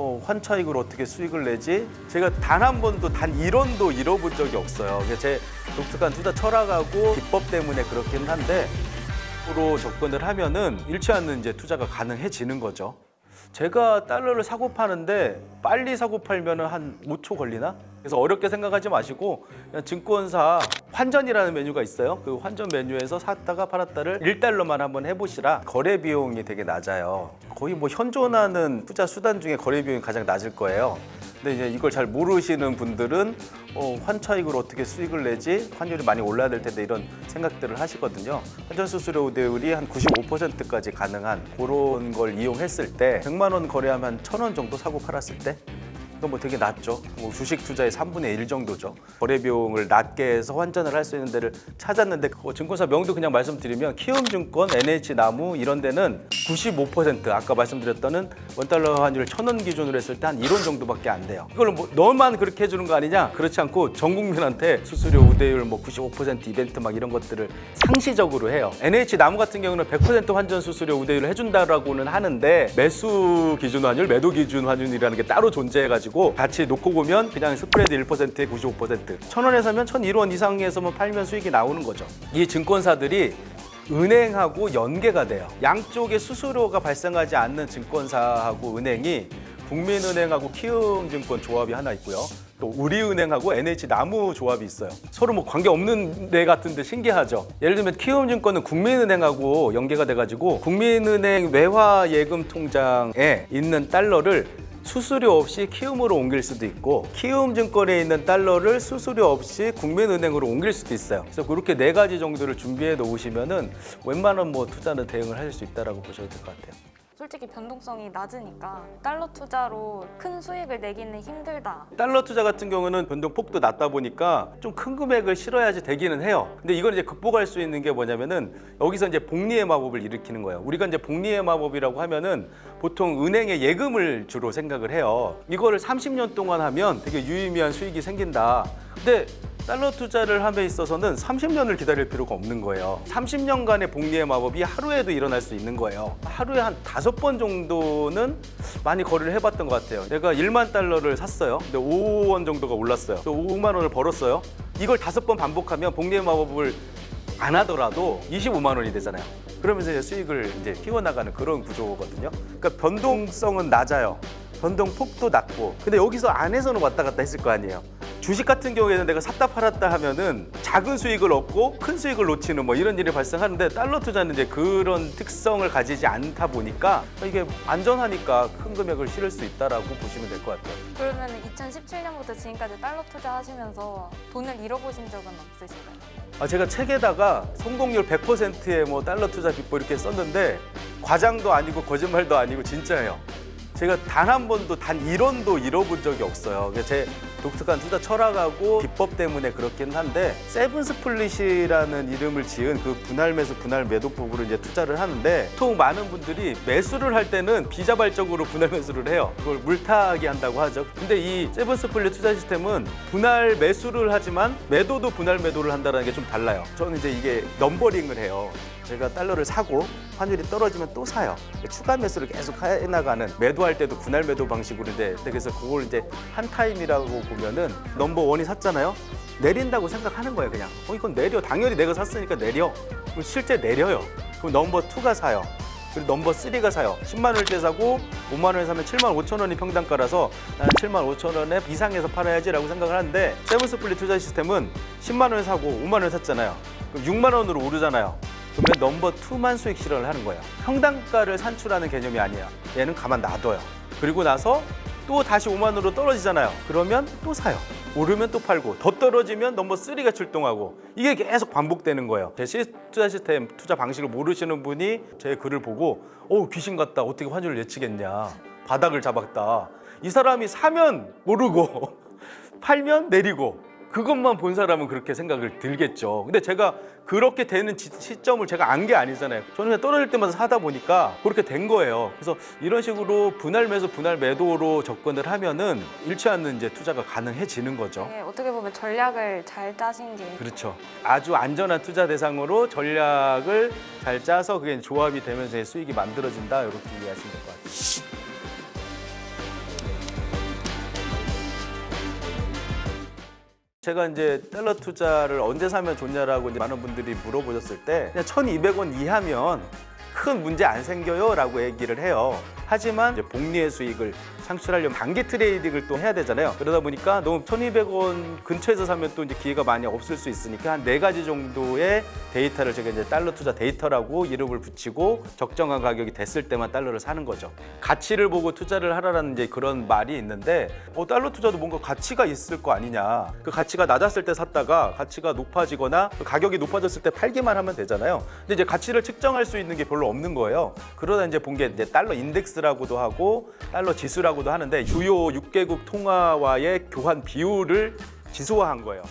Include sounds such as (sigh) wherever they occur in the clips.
어, 환차익으로 어떻게 수익을 내지? 제가 단 한 번도 단 1원도 잃어본 적이 없어요. 제 독특한 투자 철학하고 기법 때문에 그렇긴 한데 으로 접근을 하면은 잃지 않는 이제 투자가 가능해지는 거죠. 제가 달러를 사고 파는데 빨리 사고 팔면은 한 5초 걸리나? 그래서 어렵게 생각하지 마시고 그냥 증권사 환전이라는 메뉴가 있어요. 그 환전 메뉴에서 샀다가 팔았다를 1달러만 한번 해보시라 거래 비용이 되게 낮아요. 거의 뭐 현존하는 투자 수단 중에 거래 비용이 가장 낮을 거예요. 근데 이제 이걸 잘 모르시는 분들은 어, 환차익으로 어떻게 수익을 내지 환율이 많이 올라야 될 텐데 이런 생각들을 하시거든요. 환전 수수료 우대율이 한 95%까지 가능한 그런 걸 이용했을 때 100만 원 거래하면 1,000원 정도 사고 팔았을 때 뭐 되게 낮죠. 뭐 주식 투자의 3분의 1 정도죠. 거래 비용을 낮게 해서 환전을 할 수 있는 데를 찾았는데 그 증권사 명도 그냥 말씀드리면 키움증권, NH나무 이런 데는 95% 아까 말씀드렸던 원달러 환율 천 원 기준으로 했을 때 한 1원 정도밖에 안 돼요. 이걸 뭐 너만 그렇게 해주는 거 아니냐? 그렇지 않고 전 국민한테 수수료 우대율 뭐 95% 이벤트 막 이런 것들을 상시적으로 해요. NH나무 같은 경우는 100% 환전 수수료 우대율을 해준다라고는 하는데 매수 기준 환율, 매도 기준 환율이라는 게 따로 존재해가지고 같이 놓고 보면 그냥 스프레드 1%에 95%. 천 원에 사면 1,001원 이상에서만 팔면 수익이 나오는 거죠. 이 증권사들이 은행하고 연계가 돼요. 양쪽에 수수료가 발생하지 않는 증권사하고 은행이 국민은행하고 키움증권 조합이 하나 있고요. 또 우리은행하고 NH나무 조합이 있어요. 서로 뭐 관계 없는 데 같은데 신기하죠. 예를 들면 키움증권은 국민은행하고 연계가 돼가지고 국민은행 외화 예금 통장에 있는 달러를 수수료 없이 키움으로 옮길 수도 있고 키움 증권에 있는 달러를 수수료 없이 국민은행으로 옮길 수도 있어요. 그래서 그렇게 네 가지 정도를 준비해 놓으시면은 웬만한 뭐 투자는 대응을 하실 수 있다라고 보셔도 될 것 같아요. 솔직히 변동성이 낮으니까 달러 투자로 큰 수익을 내기는 힘들다. 달러 투자 같은 경우는 변동폭도 낮다 보니까 좀 큰 금액을 실어야지 되기는 해요. 근데 이걸 이제 극복할 수 있는 게 뭐냐면은 여기서 이제 복리의 마법을 일으키는 거예요. 우리가 이제 복리의 마법이라고 하면은 보통 은행에 예금을 주로 생각을 해요. 이거를 30년 동안 하면 되게 유의미한 수익이 생긴다. 근데 달러 투자를 함에 있어서는 30년을 기다릴 필요가 없는 거예요. 30년간의 복리의 마법이 하루에도 일어날 수 있는 거예요. 하루에 한 다섯 번 정도는 많이 거래를 해봤던 것 같아요. 내가 1만 달러를 샀어요. 근데 5원 정도가 올랐어요. 또 5만 원을 벌었어요. 이걸 다섯 번 반복하면 복리의 마법을 안 하더라도 25만 원이 되잖아요. 그러면서 이제 수익을 이제 키워나가는 그런 구조거든요. 그러니까 변동성은 낮아요. 변동폭도 낮고. 근데 여기서 안에서는 왔다 갔다 했을 거 아니에요. 주식 같은 경우에는 내가 샀다 팔았다 하면은 작은 수익을 얻고 큰 수익을 놓치는 뭐 이런 일이 발생하는데 달러 투자는 이제 그런 특성을 가지지 않다 보니까 이게 안전하니까 큰 금액을 실을 수 있다라고 보시면 될 것 같아요. 그러면 2017년부터 지금까지 달러 투자하시면서 돈을 잃어보신 적은 없으신가요? 아, 제가 책에다가 성공률 100%의 뭐 달러 투자 비법 이렇게 썼는데 과장도 아니고 거짓말도 아니고 진짜예요. 제가 단 한 번도 단 1원도 잃어본 적이 없어요. 제 독특한 투자 철학하고 기법 때문에 그렇긴 한데 세븐 스플릿이라는 이름을 지은 그 분할 매수 분할 매도법으로 이제 투자를 하는데 보통 많은 분들이 매수를 할 때는 비자발적으로 분할 매수를 해요. 그걸 물타기 한다고 하죠. 근데 이 세븐 스플릿 투자 시스템은 분할 매수를 하지만 매도도 분할 매도를 한다는 게 좀 달라요. 저는 이제 이게 넘버링을 해요. 제가 달러를 사고 환율이 떨어지면 또 사요. 추가 매수를 계속 해나가는 매도할 때도 분할 매도 방식으로인데 그래서 그걸 이제 한 타임이라고 보면은 넘버 원이 샀잖아요. 내린다고 생각하는 거예요, 그냥. 어, 이건 내려. 당연히 내가 샀으니까 내려. 그럼 실제 내려요. 그럼 넘버 투가 사요. 그리고 넘버 쓰리가 사요. 10만 원대 사고 5만 원에 사면 7만 5천 원이 평단가라서 나는 7만 5천 원에 이상에서 팔아야지라고 생각을 하는데 세븐스플릿 투자 시스템은 10만 원에 사고 5만 원에 샀잖아요. 그럼 6만 원으로 오르잖아요. 그러면 넘버 투만 수익 실현을 하는 거예요. 평단가를 산출하는 개념이 아니에요. 얘는 가만 놔둬요. 그리고 나서 또 다시 5만 원으로 떨어지잖아요. 그러면 또 사요. 오르면 또 팔고 더 떨어지면 넘버 쓰리가 출동하고 이게 계속 반복되는 거예요. 제 시- 투자 시스템 투자 방식을 모르시는 분이 제 글을 보고 어 귀신 같다. 어떻게 환율을 예측했냐. 바닥을 잡았다. 이 사람이 사면 모르고 (laughs) 팔면 내리고 그것만 본 사람은 그렇게 생각을 들겠죠. 근데 제가 그렇게 되는 지- 시점을 제가 안 게 아니잖아요. 저는 그냥 떨어질 때마다 사다 보니까 그렇게 된 거예요. 그래서 이런 식으로 분할 매수, 분할 매도로 접근을 하면은 잃지 않는 이제 투자가 가능해지는 거죠. 네, 어떻게 보면 전략을 잘 짜신 게 그렇죠. 아주 안전한 투자 대상으로 전략을 잘 짜서 그게 조합이 되면서 수익이 만들어진다 이렇게 이해하시면 될 것 같아요. 제가 이제 달러 투자를 언제 사면 좋냐라고 이제 많은 분들이 물어보셨을 때 그냥 1,200원 이하면 큰 문제 안 생겨요 라고 얘기를 해요. 하지만 이제 복리의 수익을 창출하려면 단기 트레이딩을 또 해야 되잖아요. 그러다 보니까 너무 1,200원 근처에서 사면 또 이제 기회가 많이 없을 수 있으니까 한 네 가지 정도의 데이터를 제가 이제 달러 투자 데이터라고 이름을 붙이고 적정한 가격이 됐을 때만 달러를 사는 거죠. 가치를 보고 투자를 하라라는 이제 그런 말이 있는데 어, 달러 투자도 뭔가 가치가 있을 거 아니냐. 그 가치가 낮았을 때 샀다가 가치가 높아지거나 그 가격이 높아졌을 때 팔기만 하면 되잖아요. 근데 이제 가치를 측정할 수 있는 게 별로 없는 거예요. 그러다 이제 본 게 이제 달러 인덱스 라고도 하고 달러 지수라고도 하는데 주요 6개국 통화와의 교환 비율을 지수화한 거예요.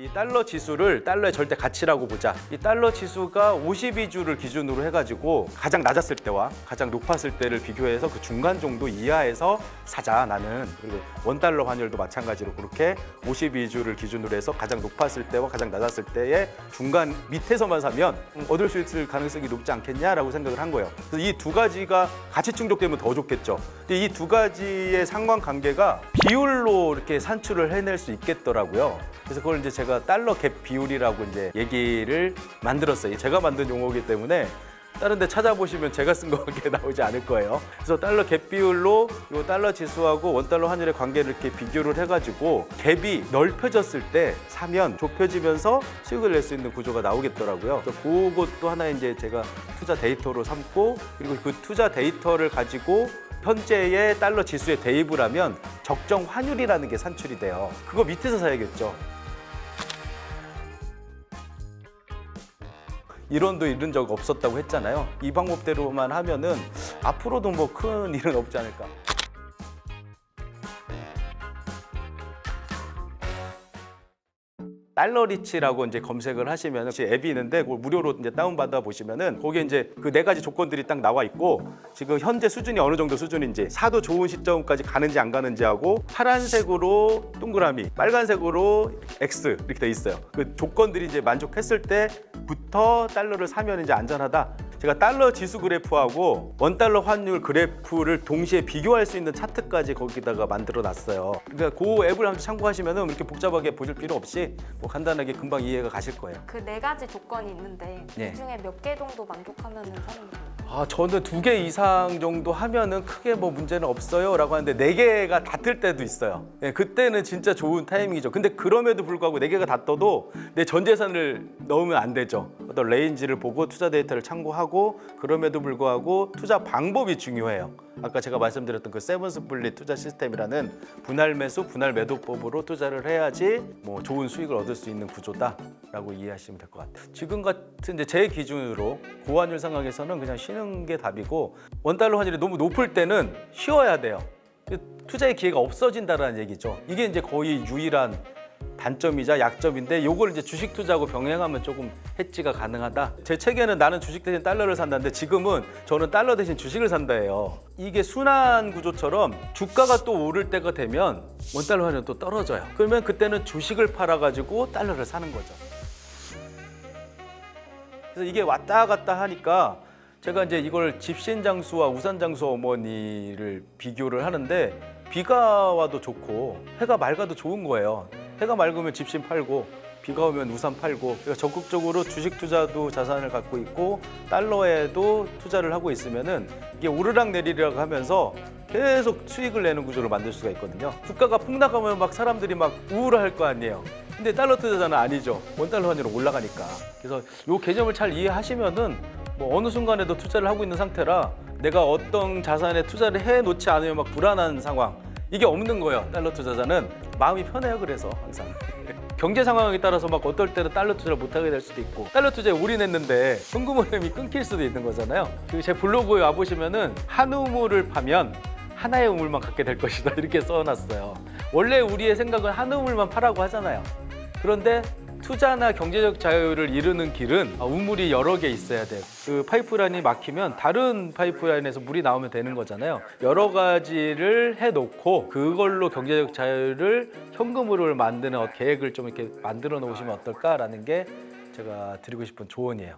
이 달러 지수를 달러의 절대 가치라고 보자. 이 달러 지수가 52주를 기준으로 해가지고 가장 낮았을 때와 가장 높았을 때를 비교해서 그 중간 정도 이하에서 사자 나는 그리고 원 달러 환율도 마찬가지로 그렇게 52주를 기준으로 해서 가장 높았을 때와 가장 낮았을 때의 중간 밑에서만 사면 얻을 수 있을 가능성이 높지 않겠냐라고 생각을 한 거예요. 그래서 이 두 가지가 같이 충족되면 더 좋겠죠. 근데 이 두 가지의 상관 관계가 비율로 이렇게 산출을 해낼 수 있겠더라고요. 그래서 그걸 이제 제가 달러 갭 비율이라고 이제 얘기를 만들었어요. 제가 만든 용어이기 때문에 다른 데 찾아보시면 제가 쓴 거밖에 (laughs) 나오지 않을 거예요. 그래서 달러 갭 비율로 이 달러 지수하고 원 달러 환율의 관계를 이렇게 비교를 해가지고 갭이 넓혀졌을 때 사면 좁혀지면서 수익을 낼 수 있는 구조가 나오겠더라고요. 그래서 그것도 하나 이제 제가 투자 데이터로 삼고 그리고 그 투자 데이터를 가지고 현재의 달러 지수에 대입을 하면 적정 환율이라는 게 산출이 돼요. 그거 밑에서 사야겠죠. 이론도 잃은 적 없었다고 했잖아요. 이 방법대로만 하면은 앞으로도 뭐 큰 일은 없지 않을까. 달러리치라고 이제 검색을 하시면 앱이 있는데 그걸 무료로 이제 다운 받아 보시면은 거기에 이제 그 네 가지 조건들이 딱 나와 있고 지금 현재 수준이 어느 정도 수준인지 사도 좋은 시점까지 가는지 안 가는지 하고 파란색으로 동그라미, 빨간색으로 X 이렇게 돼 있어요. 그 조건들이 이제 만족했을 때 부터 달러를 사면 이제 안전하다. 제가 달러 지수 그래프하고 원 달러 환율 그래프를 동시에 비교할 수 있는 차트까지 거기다가 만들어 놨어요. 그러니까 그 앱을 한번 참고하시면은 이렇게 복잡하게 보실 필요 없이 뭐 간단하게 금방 이해가 가실 거예요. 그 네 가지 조건이 있는데 네. 그 중에 몇 개 정도 만족하면 사는 거예요? 아, 저는 두 개 이상 정도 하면은 크게 뭐 문제는 없어요 라고 하는데 네 개가 다 뜰 때도 있어요. 예, 그때는 진짜 좋은 타이밍이죠. 근데 그럼에도 불구하고 네 개가 다 떠도 내 전 재산을 넣으면 안 되죠. 어떤 레인지를 보고 투자 데이터를 참고하고 그럼에도 불구하고 투자 방법이 중요해요. 아까 제가 말씀드렸던 그 세븐 스플릿 투자 시스템이라는 분할 매수, 분할 매도법으로 투자를 해야지 뭐 좋은 수익을 얻을 수 있는 구조다라고 이해하시면 될 것 같아요. 지금 같은 이제 제 기준으로 고환율 상황에서는 그냥 쉬는 게 답이고 원 달러 환율이 너무 높을 때는 쉬어야 돼요. 투자의 기회가 없어진다라는 얘기죠. 이게 이제 거의 유일한 단점이자 약점인데 요걸 이제 주식 투자하고 병행하면 조금 해지가 가능하다. 제 책에는 나는 주식 대신 달러를 산다는데 지금은 저는 달러 대신 주식을 산다예요. 이게 순환 구조처럼 주가가 또 오를 때가 되면 원 달러 환율은 또 떨어져요. 그러면 그때는 주식을 팔아 가지고 달러를 사는 거죠. 그래서 이게 왔다 갔다 하니까 제가 이제 이걸 집신 장수와 우산 장수 어머니를 비교를 하는데 비가 와도 좋고 해가 맑아도 좋은 거예요. 해가 맑으면 집신 팔고 비가 오면 우산 팔고 그러니까 적극적으로 주식 투자도 자산을 갖고 있고 달러에도 투자를 하고 있으면은 이게 오르락 내리락 하면서 계속 수익을 내는 구조를 만들 수가 있거든요. 주가가 폭락하면 막 사람들이 막 우울할 거 아니에요. 근데 달러 투자자는 아니죠. 원달러 환율은 올라가니까. 그래서 요 개념을 잘 이해하시면은 뭐 어느 순간에도 투자를 하고 있는 상태라 내가 어떤 자산에 투자를 해 놓지 않으면 막 불안한 상황 이게 없는 거예요. 달러 투자자는 마음이 편해요. 그래서 항상 경제 상황에 따라서 막 어떨 때는 달러 투자를 못 하게 될 수도 있고 달러 투자에 올인했는데 현금 흐름이 끊길 수도 있는 거잖아요. 그리고 제 블로그에 와 보시면은 한 우물을 파면 하나의 우물만 갖게 될 것이다 이렇게 써놨어요. 원래 우리의 생각은 한 우물만 파라고 하잖아요. 그런데 투자나 경제적 자유를 이루는 길은 아, 우물이 여러 개 있어야 돼요. 그 파이프라인이 막히면 다른 파이프라인에서 물이 나오면 되는 거잖아요. 여러 가지를 해놓고 그걸로 경제적 자유를 현금으로 만드는 어- 계획을 좀 이렇게 만들어 놓으시면 어떨까라는 게 제가 드리고 싶은 조언이에요.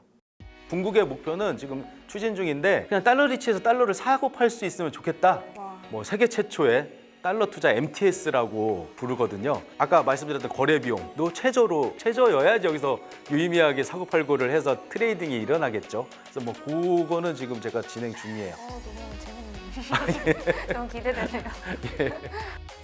궁극의 목표는 지금 추진 중인데 그냥 달러 리치에서 달러를 사고 팔 수 있으면 좋겠다. 와. 뭐 세계 최초의 달러 투자 MTS라고 부르거든요. 아까 말씀드렸던 거래 비용도 최저로 최저여야지 여기서 유의미하게 사고 팔고를 해서 트레이딩이 일어나겠죠. 그래서 뭐 그거는 지금 제가 진행 중이에요. 어, 너무 재밌네요. (laughs) 너무 기대되네요. (laughs)